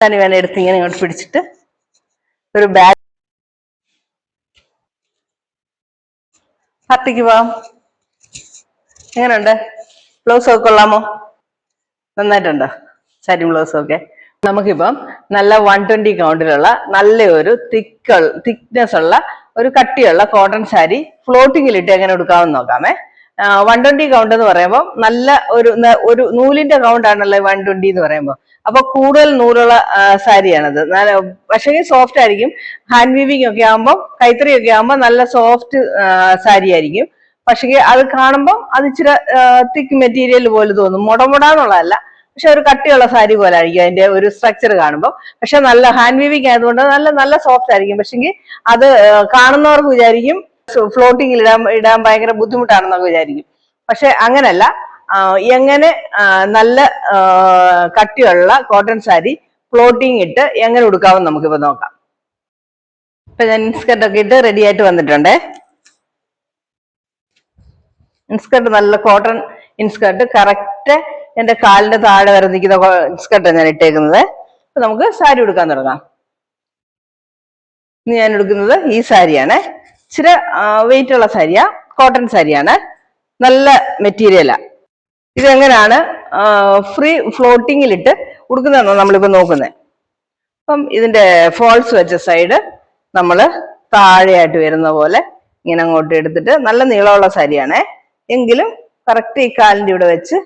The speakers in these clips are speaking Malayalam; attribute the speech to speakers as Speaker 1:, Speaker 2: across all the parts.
Speaker 1: തന്നെ വേണം എടുത്ത് ഇങ്ങനെ ഇങ്ങോട്ട് പിടിച്ചിട്ട് ഒരു ബാഗ് പാർട്ടിക്ക് പോവാം. എങ്ങനെയുണ്ട്? ബ്ലൗസ് ഒക്കെ കൊള്ളാമോ? നന്നായിട്ടുണ്ടോ? സാരി ബ്ലൗസ് ഒക്കെ. നമുക്കിപ്പം നല്ല വൺ ട്വന്റി കൗണ്ടിലുള്ള നല്ല ഒരു തിക്ക് തിക്നെസ് ഉള്ള ഒരു കട്ടിയുള്ള കോട്ടൺ സാരി ഫ്ലോട്ടിങ്ങിലിട്ട് എങ്ങനെ എടുക്കാമെന്ന് നോക്കാമേ. വൺ ട്വന്റി കൗണ്ട് എന്ന് പറയുമ്പോൾ നല്ല ഒരു ഒരു നൂലിന്റെ കൗണ്ട് ആണല്ലോ വൺ ട്വന്റി എന്ന് പറയുമ്പോൾ അപ്പൊ കൂടുതൽ നൂലുള്ള സാരിയാണത്. പക്ഷേ സോഫ്റ്റ് ആയിരിക്കും. ഹാൻഡ് വീവിംഗ് ഒക്കെ ആകുമ്പോൾ കൈത്തറി ഒക്കെ ആകുമ്പോൾ നല്ല സോഫ്റ്റ് സാരി ആയിരിക്കും പക്ഷേ അത് കാണുമ്പോൾ അത് ഇച്ചിരി തിക്ക് മെറ്റീരിയൽ പോലെ തോന്നും. മുടമുടാന്നുള്ളതല്ല പക്ഷെ ഒരു കട്ടിയുള്ള സാരി പോലെ ആയിരിക്കും അതിന്റെ ഒരു സ്ട്രക്ചർ കാണുമ്പോൾ പക്ഷെ നല്ല ഹാൻഡ് വീവിങ് ആയതുകൊണ്ട് നല്ല നല്ല സോഫ്റ്റ് ആയിരിക്കും. പക്ഷെങ്കിൽ അത് കാണുന്നവർക്ക് വിചാരിക്കും ഫ്ലോട്ടിങ്ങിൽ ഇടാൻ ഇടാൻ ഭയങ്കര ബുദ്ധിമുട്ടാണെന്നൊക്കെ വിചാരിക്കും. പക്ഷെ അങ്ങനല്ല. എങ്ങനെ നല്ല കട്ടിയുള്ള കോട്ടൺ സാരി ഫ്ലോട്ടിങ് ഇട്ട് എങ്ങനെ ഉടുക്കാമെന്ന് നമുക്കിപ്പോ നോക്കാം. ഇപ്പൊ ഞാൻ ഇൻസ്കർട്ട് ഒക്കെ ഇട്ട് റെഡി ആയിട്ട് വന്നിട്ടുണ്ടേ. ഇൻസ്കർട്ട് നല്ല കോട്ടൺ ഇൻസ്കർട്ട്. കറക്റ്റ് എന്റെ കാലിന്റെ താഴെ വരെ നിൽക്കുന്ന ഇൻസ്കർട്ടാണ് ഞാൻ ഇട്ടേക്കുന്നത്. അപ്പൊ നമുക്ക് സാരി ഉടുക്കാൻ തുടങ്ങാം. ഞാൻ എടുക്കുന്നത് ഈ സാരിയാണ്. ഇച്ചിരി വെയിറ്റ് ഉള്ള സാരിയാ കോട്ടൺ സാരിയാണ്. നല്ല മെറ്റീരിയലാ ഇതെങ്ങനെയാണ് ഫ്രീ ഫ്ലോട്ടിങ്ങിലിട്ട് ഉടുക്കുന്നതെന്നാണ് നമ്മളിപ്പോ നോക്കുന്നത് അപ്പം ഇതിന്റെ ഫോൾസ് വെച്ച സൈഡ് നമ്മൾ താഴെയായിട്ട് വരുന്ന പോലെ ഇങ്ങനെ അങ്ങോട്ട് എടുത്തിട്ട് നല്ല നീളമുള്ള സാരിയാണേ. എങ്കിലും കറക്റ്റ് ഈ കാലിന്റെ ഇവിടെ വെച്ച്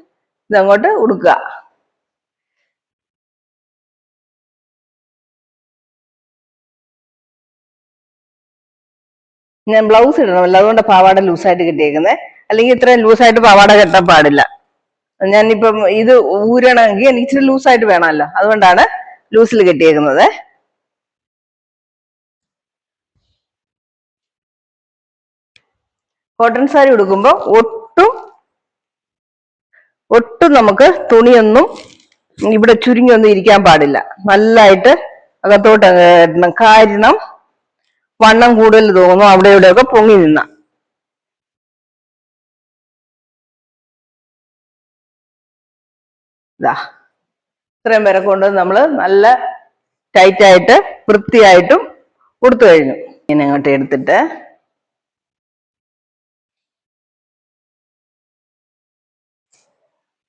Speaker 1: ഇതങ്ങോട്ട് ഉടുക്കുക. ഞാൻ ബ്ലൗസ് ഇടണമല്ലോ അതുകൊണ്ട് പാവാട ലൂസായിട്ട് കിട്ടിയേക്കുന്നത് അല്ലെങ്കിൽ ഇത്രയും ലൂസായിട്ട് പാവാട കെട്ടാൻ പാടില്ല. ഞാനിപ്പം ഇത് ഊരണമെങ്കിൽ എനിക്ക് ഇച്ചിരി ലൂസായിട്ട് വേണമല്ലോ. അതുകൊണ്ടാണ് ലൂസിൽ കെട്ടിയേക്കുന്നത്. കോട്ടൺ സാരി ഉടുക്കുമ്പോൾ ഒട്ടും ഒട്ടും നമുക്ക് തുണിയൊന്നും ഇവിടെ ചുരുങ്ങിയൊന്നും ഇരിക്കാൻ പാടില്ല. നല്ലതായിട്ട് അകത്തോട്ട് കാരണം വണ്ണം കൂടുതൽ തോന്നുന്നു അവിടെ ഇവിടെയൊക്കെ പൊങ്ങി നിന്ന. ഇതാ ഇത്രയും പേരെ കൊണ്ട് നമ്മൾ നല്ല ടൈറ്റ് ആയിട്ട് വൃത്തിയായിട്ടും കൊടുത്തു കഴിഞ്ഞു. ഇങ്ങനെ അങ്ങോട്ട് എടുത്തിട്ട്.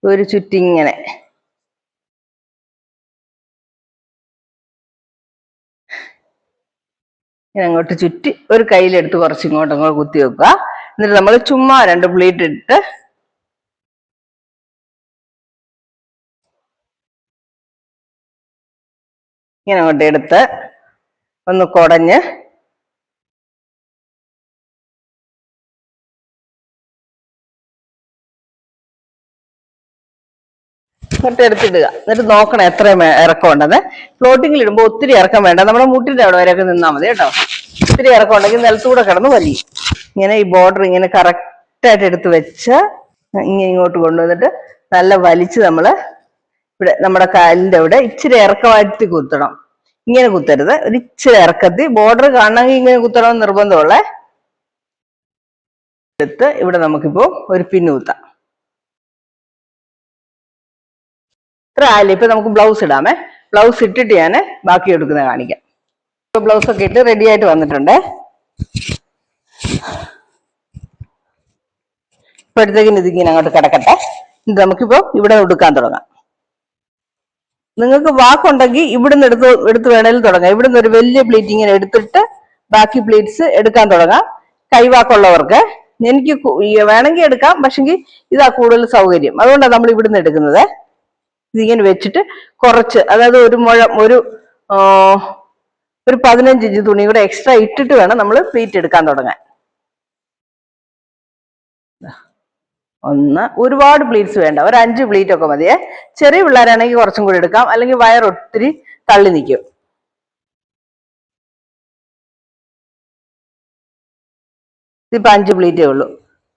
Speaker 1: ഒരു ചുറ്റിങ്ങനെ. ഇങ്ങനെ അങ്ങോട്ട് ചുറ്റി ഒരു കയ്യിലെടുത്ത് കുറച്ച് ഇങ്ങോട്ട് അങ്ങോട്ട് കുത്തി വെക്കുക. എന്നിട്ട് നമ്മൾ ചുമ്മാ രണ്ട് പ്ലേറ്റ് ഇട്ട് ഇങ്ങനെ അങ്ങോട്ട് എടുത്ത് ഒന്ന് കുടഞ്ഞ് എന്നിട്ട് എടുത്തിടുക. എന്നിട്ട് നോക്കണം എത്ര ഇറക്കം ഉണ്ടെന്ന് ഫ്ലോട്ടിങ്ങിൽ ഇടുമ്പോൾ ഒത്തിരി ഇറക്കം വേണ്ട. നമ്മുടെ മുട്ടിന്റെ അവിടെ വരെയൊക്കെ നിന്നാൽ മതി കേട്ടോ. ഒത്തിരി ഇറക്കം ഉണ്ടെങ്കിൽ നിലത്തൂടെ കിടന്ന് വലിയും ഇങ്ങനെ ഈ ബോർഡർ ഇങ്ങനെ കറക്റ്റായിട്ട് എടുത്ത് വെച്ച് ഇങ്ങനെ ഇങ്ങോട്ട് കൊണ്ടുവന്നിട്ട് നല്ല വലിച്ച് നമ്മൾ ഇവിടെ നമ്മുടെ കാലിന്റെ അവിടെ ഇച്ചിരി ഇറക്കമായിട്ട് കുത്തണം. ഇങ്ങനെ കുത്തരുത്. ഒരു ഇച്ചിരി ഇറക്കത്തി ബോർഡർ കാണണമെങ്കിൽ ഇങ്ങനെ കുത്തണം നിർബന്ധമുള്ളേ എടുത്ത് ഇവിടെ നമുക്കിപ്പോ ഒരു പിന്നു കുത്താം. ഇത്ര ആയാലും ഇപ്പൊ നമുക്ക് ബ്ലൗസ് ഇടാമേ. ബ്ലൗസ് ഇട്ടിട്ട് ഞാൻ ബാക്കി എടുക്കുന്നത് കാണിക്കാം. ഇപ്പൊ ബ്ലൗസ് ഒക്കെ ഇട്ട് റെഡി ആയിട്ട് വന്നിട്ടുണ്ട്. ഇപ്പോഴത്തേക്കിന് ഇതിങ്ങനെ അങ്ങോട്ട് കിടക്കട്ടെ. ഇത് നമുക്കിപ്പോ ഇവിടെ ഉടുക്കാൻ തുടങ്ങാം. നിങ്ങൾക്ക് വാക്കുണ്ടെങ്കിൽ ഇവിടുന്ന് എടുത്ത് എടുത്ത് വേണേലും തുടങ്ങാം. ഇവിടുന്ന് ഒരു വലിയ പ്ലേറ്റ് ഇങ്ങനെ എടുത്തിട്ട് ബാക്കി പ്ലേറ്റ്സ് എടുക്കാൻ തുടങ്ങാം. കൈവാക്കുള്ളവർക്ക് എനിക്ക് വേണമെങ്കിൽ എടുക്കാം. പക്ഷെങ്കിൽ ഇതാ കൂടുതൽ സൗകര്യം. അതുകൊണ്ടാണ് നമ്മൾ ഇവിടുന്ന് എടുക്കുന്നത്. ഇതിങ്ങനെ വെച്ചിട്ട് കുറച്ച് അതായത് ഒരു മുഴം ഒരു ഒരു പതിനഞ്ച് ഇഞ്ച് തുണി കൂടെ എക്സ്ട്രാ ഇട്ടിട്ട് വേണം നമ്മൾ പ്ലീറ്റ് എടുക്കാൻ തുടങ്ങാൻ. ഒന്ന് ഒരുപാട് പ്ലീറ്റ്സ് വേണ്ട ഒരു അഞ്ച് പ്ലീറ്റ് ഒക്കെ മതിയേ. ചെറിയ പിള്ളേരാണെങ്കിൽ കുറച്ചും കൂടി എടുക്കാം അല്ലെങ്കിൽ വയർ ഒത്തിരി തള്ളി നിൽക്കും. ഇതിപ്പോ അഞ്ച് പ്ലീറ്റേ ഉള്ളൂ.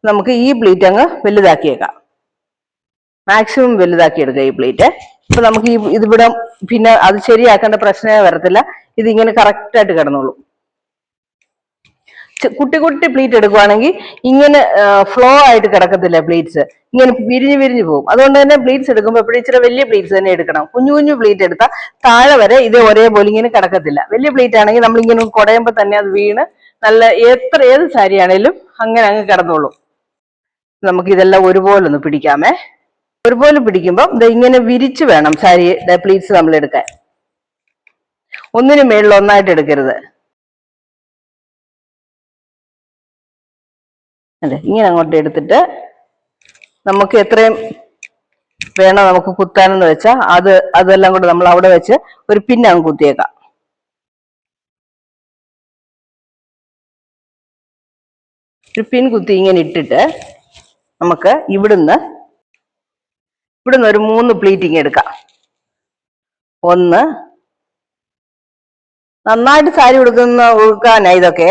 Speaker 1: നമുക്ക് ഈ പ്ലീറ്റ് അങ്ങ് വലുതാക്കിയേക്കാം. മാക്സിമം വലുതാക്കി എടുക്കുക ഈ പ്ലേറ്റ് ഇപ്പൊ നമുക്ക് ഈ ഇതിവിടെ പിന്നെ അത് ശരിയാക്കേണ്ട പ്രശ്നമേ വരത്തില്ല. ഇതിങ്ങനെ കറക്റ്റ് ആയിട്ട് കിടന്നോളൂ. കുട്ടി കുട്ടി പ്ലീറ്റ് എടുക്കുവാണെങ്കിൽ ഇങ്ങനെ ഫ്ലോ ആയിട്ട് കിടക്കത്തില്ല പ്ലീറ്റ്സ് ഇങ്ങനെ വിരിഞ്ഞ് വിരിഞ്ഞ് പോകും. അതുകൊണ്ട് തന്നെ പ്ലീറ്റ്സ് എടുക്കുമ്പോൾ എപ്പോഴും ഇച്ചിരി വലിയ പ്ലീറ്റ്സ് തന്നെ എടുക്കണം. കുഞ്ഞു കുഞ്ഞു പ്ലീറ്റ് എടുത്താൽ താഴെ വരെ ഇത് ഒരേപോലെ ഇങ്ങനെ കിടക്കത്തില്ല. വലിയ പ്ലീറ്റ് ആണെങ്കിൽ നമ്മൾ ഇങ്ങനെ കുടയുമ്പോൾ തന്നെ അത് വീണ് നല്ല എത്ര ഏത് സാരി ആണെങ്കിലും അങ്ങനെ അങ്ങ് കിടന്നോളും. നമുക്ക് ഇതെല്ലാം ഒരുപോലെ ഒന്ന് പിടിക്കാമേ. ഒരുപോലെ പിടിക്കുമ്പോൾ ഇത് ഇങ്ങനെ വിരിച്ചു വേണം സാരി പ്ലീറ്റ്സ് നമ്മൾ എടുക്കാൻ. ഒന്നിനു മേളിൽ ഒന്നായിട്ട് എടുക്കരുത്. അല്ലെ ഇങ്ങനെ അങ്ങോട്ട് എടുത്തിട്ട് നമുക്ക് എത്രയും വേണം നമുക്ക് കുത്താനെന്ന് വെച്ചാൽ അത് അതെല്ലാം കൂടെ നമ്മൾ അവിടെ വെച്ച് ഒരു പിന്നങ്ങ് കുത്തിയേക്കാം. ഒരു പിൻ കുത്തി ഇങ്ങനെ ഇട്ടിട്ട് നമുക്ക് ഇവിടുന്ന് ഇവിടുന്ന് ഒരു മൂന്ന് പ്ലീറ്റിംഗ് എടുക്കാം. ഒന്ന് നന്നായിട്ട് സാരി ഉടുക്കുന്ന ഉടുക്കാനാ ഇതൊക്കെ.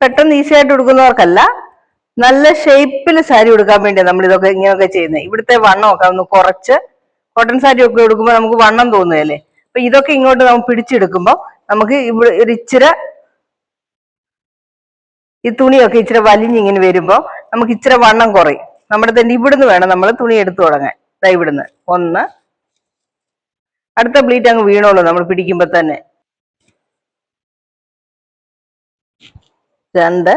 Speaker 1: പെട്ടെന്ന് ഈസി ആയിട്ട് ഉടുക്കുന്നവർക്കല്ല നല്ല ഷേപ്പിൽ സാരി ഉടുക്കാൻ വേണ്ടിയാണ് നമ്മൾ ഇതൊക്കെ ഇങ്ങനെയൊക്കെ ചെയ്യുന്നത്. ഇവിടുത്തെ വണ്ണമൊക്കെ ഒന്ന് കുറച്ച് കോട്ടൺ സാരി ഒക്കെ ഉടുക്കുമ്പോൾ നമുക്ക് വണ്ണം തോന്നുകയല്ലേ? അപ്പൊ ഇതൊക്കെ ഇങ്ങോട്ട് നമ്മൾ പിടിച്ചെടുക്കുമ്പോൾ നമുക്ക് ഇവിടെ ഒരു ഇച്ചിരി ഈ തുണിയൊക്കെ ഇച്ചിരി വലിഞ്ഞിങ്ങനെ വരുമ്പോൾ നമുക്ക് ഇച്ചിരി വണ്ണം കുറയും. നമ്മുടെ തന്നെ ഇവിടുന്ന് വേണം നമ്മൾ തുണി എടുത്തു തുടങ്ങാൻ. ദാ ഇവിടുന്ന്. ഒന്ന്. അടുത്ത ബ്ലീറ്റ് അങ്ങ് വീണോളൂ നമ്മൾ പിടിക്കുമ്പോൾ തന്നെ. രണ്ട്.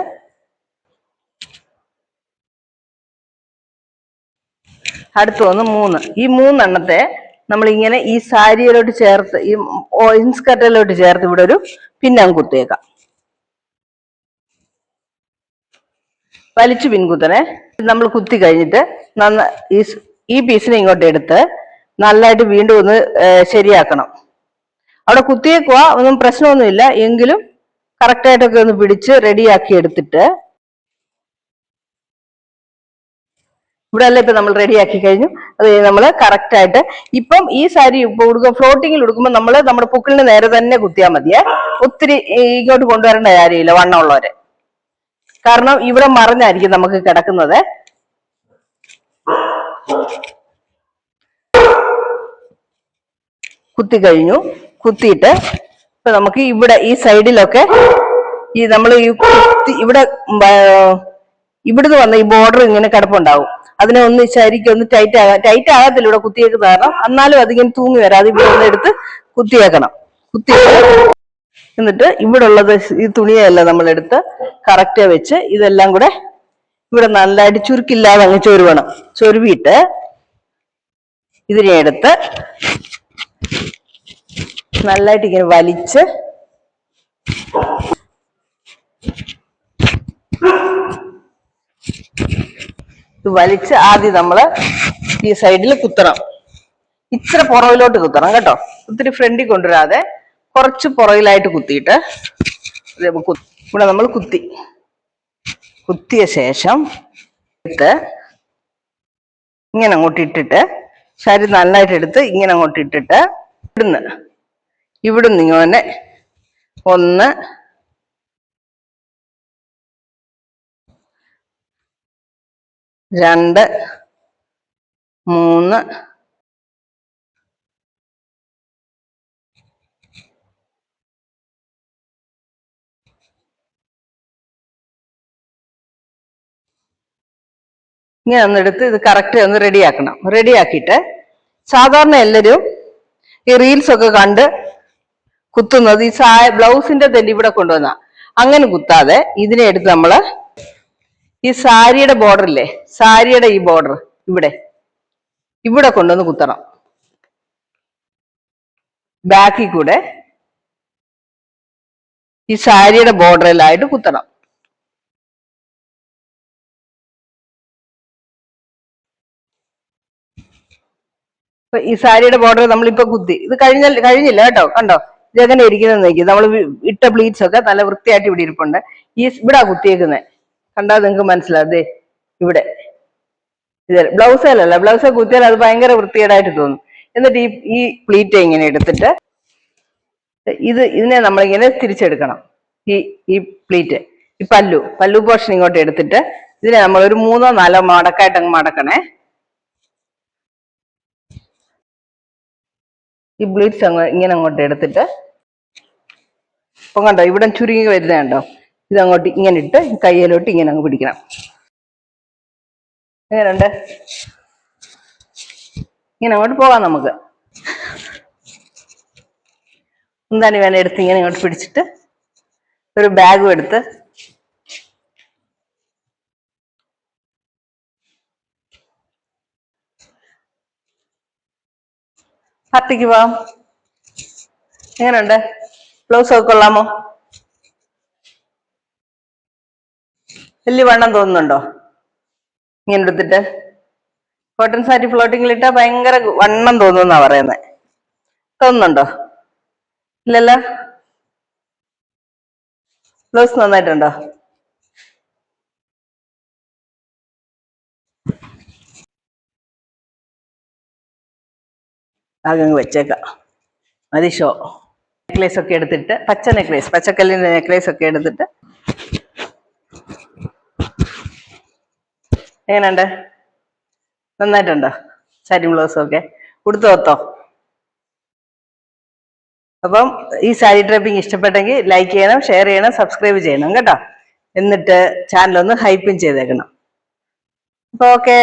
Speaker 1: അടുത്ത ഒന്ന് മൂന്ന്. ഈ മൂന്നെണ്ണത്തെ നമ്മൾ ഇങ്ങനെ ഈ സാരിയിലോട്ട് ചേർത്ത് ഈ ഇൻസ്കർട്ടിലോട്ട് ചേർത്ത് ഇവിടെ ഒരു പിന്നം കുത്തിയേക്കാം വലിച്ചു പിൻകുത്തനെ നമ്മൾ കുത്തി കഴിഞ്ഞിട്ട് നന്ന ഈ ഈ പീസിനെ ഇങ്ങോട്ട് എടുത്ത് നല്ലതായിട്ട് വീണ്ടും ഒന്ന് ശരിയാക്കണം. അവിടെ കുത്തിയേക്കുക ഒന്നും പ്രശ്നമൊന്നുമില്ല. എങ്കിലും കറക്റ്റായിട്ടൊക്കെ ഒന്ന് പിടിച്ച് റെഡിയാക്കി എടുത്തിട്ട് ഇവിടെ അല്ല ഇപ്പൊ നമ്മൾ റെഡിയാക്കി കഴിഞ്ഞു. അത് നമ്മൾ കറക്റ്റ് ആയിട്ട് ഇപ്പം ഈ സാരി ഇപ്പൊ കൊടുക്കുക ഫ്ലോട്ടിങ്ങിൽ ഉടുക്കുമ്പോൾ നമ്മൾ നമ്മുടെ പൊക്കിളിന് നേരെ തന്നെ കുത്തിയാൽ മതിയെ. ഒത്തിരി ഇങ്ങോട്ട് കൊണ്ടുവരേണ്ട കാര്യമില്ല വണ്ണമുള്ളവരെ കാരണം ഇവിടെ മറിഞ്ഞായിരിക്കും നമുക്ക് കിടക്കുന്നത്. കുത്തി കഴിഞ്ഞു. കുത്തിയിട്ട് ഇപ്പൊ നമുക്ക് ഇവിടെ ഈ സൈഡിലൊക്കെ ഈ നമ്മൾ ഈ കുത്തി ഇവിടെ ഇവിടുന്ന് വന്ന ഈ ബോർഡർ ഇങ്ങനെ കിടപ്പുണ്ടാവും. അതിനെ ഒന്ന് ശരിക്കും ഒന്ന് ടൈറ്റ് ആകാൻ ടൈറ്റ് ആകത്തില്ല ഇവിടെ കുത്തിയേക്ക് കാരണം. എന്നാലും അതിങ്ങനെ തൂങ്ങി വരാതെ ഇവിടെ ഒന്ന് എടുത്ത് കുത്തിയേക്കണം. കുത്തി എന്നിട്ട് ഇവിടെ ഉള്ളത് ഈ തുണിയല്ല നമ്മൾ എടുത്ത് കറക്റ്റ് വെച്ച് ഇതെല്ലാം കൂടെ ഇവിടെ നല്ലതായിട്ട് ചുരുക്കില്ലാതെ അങ്ങ് ചൊരുവണം. ചൊരുവിയിട്ട് ഇതിനെ എടുത്ത് നല്ലതായിട്ട് ഇങ്ങനെ വലിച്ച് ഇത് വലിച്ച് ആദ്യം നമ്മൾ ഈ സൈഡിൽ കുത്തണം. ഇച്ചിരി പുറവിലോട്ട് കുത്തണം കേട്ടോ. ഒത്തിരി ഫ്രണ്ടിൽ കൊണ്ടുവരാതെ കുറച്ച് പുറകിലായിട്ട് കുത്തിയിട്ട് ഇവിടെ നമ്മൾ കുത്തി. കുത്തിയ ശേഷം എടുത്ത് ഇങ്ങനെ അങ്ങോട്ട് ഇട്ടിട്ട് ശരി നന്നായിട്ട് എടുത്ത് ഇങ്ങനെ അങ്ങോട്ട് ഇട്ടിട്ട് ഇവിടുന്ന് ഇവിടുന്ന് ഇങ്ങനെ ഒന്ന് രണ്ട് മൂന്ന് ഇങ്ങനെ ഒന്ന് എടുത്ത് ഇത് കറക്റ്റ് ഒന്ന് റെഡിയാക്കണം റെഡിയാക്കിയിട്ട് സാധാരണ എല്ലാവരും ഈ റീൽസ് ഒക്കെ കണ്ട് കുത്തുന്നത് ഈ സായ ബ്ലൗസിന്റെ തെല്ല് ഇവിടെ കൊണ്ടുവന്ന. അങ്ങനെ കുത്താതെ ഇതിനെ എടുത്ത് നമ്മൾ ഈ സാരിയുടെ ബോർഡർ ഇല്ലേ? സാരിയുടെ ഈ ബോർഡർ ഇവിടെ. ഇവിടെ കൊണ്ടുവന്ന് കുത്തണം. ബാക്കിൽ കൂടെ ഈ സാരിയുടെ ബോർഡറിലായിട്ട് കുത്തണം. ഇപ്പൊ ഈ സാരിയുടെ ബോർഡർ നമ്മളിപ്പോ കുത്തി. ഇത് കഴിഞ്ഞ കഴിഞ്ഞില്ല കേട്ടോ. കണ്ടോ? ഇതെങ്ങനെ ഇരിക്കുന്നത് നോക്കി. നമ്മൾ ഇട്ട പ്ലീറ്റ്സ് ഒക്കെ നല്ല വൃത്തിയായിട്ട് ഇവിടെ ഇരിപ്പുണ്ട്. ഈ ഇവിടെ കുത്തിയേക്കുന്നത് കണ്ടാൽ നിങ്ങൾക്ക് മനസ്സിലാവും. ഇവിടെ. ഇത് ബ്ലൗസേലല്ല ബ്ലൗസ് കുത്തിയാൽ അത് ഭയങ്കര വൃത്തികേടായിട്ട് തോന്നും. എന്നിട്ട് ഈ ഈ പ്ലീറ്റ് ഇങ്ങനെ എടുത്തിട്ട് ഇത് ഇതിനെ നമ്മളിങ്ങനെ തിരിച്ചെടുക്കണം. ഈ ഈ പ്ലീറ്റ് ഈ പല്ലു. പല്ലു പോർഷൻ ഇങ്ങോട്ട് എടുത്തിട്ട് ഇതിനെ നമ്മൾ ഒരു മൂന്നോ നാലോ മടക്കായിട്ട് അങ്ങ് മടക്കണേ. ഈ ബ്ലീഡ്സ് അങ്ങ് ഇങ്ങനെ അങ്ങോട്ട് എടുത്തിട്ട് ഇപ്പം കണ്ടോ ഇവിടെ ചുരുങ്ങി വരുന്നുണ്ടോ ഇതങ്ങോട്ട് ഇങ്ങനെ ഇട്ട് കയ്യിലോട്ട് ഇങ്ങനെ അങ്ങ് പിടിക്കണം. എങ്ങനെയുണ്ട്? ഇങ്ങനെ അങ്ങോട്ട് പോകാം നമുക്ക്. എന്താണ് വേണം എടുത്ത് ഇങ്ങനെ അങ്ങോട്ട് പിടിച്ചിട്ട് ഒരു ബാഗും എടുത്ത് പാർട്ടിക്ക് പോവാം എങ്ങനെയുണ്ട്? ബ്ലൗസ് ഒക്കെ കൊള്ളാമോ? വലിയ വണ്ണം തോന്നുന്നുണ്ടോ? ഇങ്ങനെ എടുത്തിട്ട്. കോട്ടൺ സാരി ഫ്ലോട്ടിങ്ങിൽ ഇട്ടാ ഭയങ്കര വണ്ണം തോന്നുന്നാ പറയുന്നത് തോന്നുന്നുണ്ടോ? ഇല്ലല്ലോ? ബ്ലൗസ് നന്നായിട്ടുണ്ടോ? അതങ്ങ് വെച്ചേക്കാം. മതി ഷോ. നെക്ലേസ് ഒക്കെ എടുത്തിട്ട് പച്ച നെക്ലേസ് പച്ചക്കല്ലിന്റെ നെക്ലേസ് ഒക്കെ എടുത്തിട്ട്. എങ്ങനെയുണ്ട്? നന്നായിട്ടുണ്ടോ? സാരി ബ്ലൗസും ഒക്കെ. കൊടുത്തു ഓത്തോ അപ്പം ഈ സാരി ഡ്രൈപ്പിംഗ് ഇഷ്ടപ്പെട്ടെങ്കിൽ ലൈക്ക് ചെയ്യണം ഷെയർ ചെയ്യണം സബ്സ്ക്രൈബ് ചെയ്യണം കേട്ടോ. എന്നിട്ട് ചാനൽ ഒന്ന് ഹൈപ്പും ചെയ്തേക്കണം. അപ്പൊ ഓക്കെ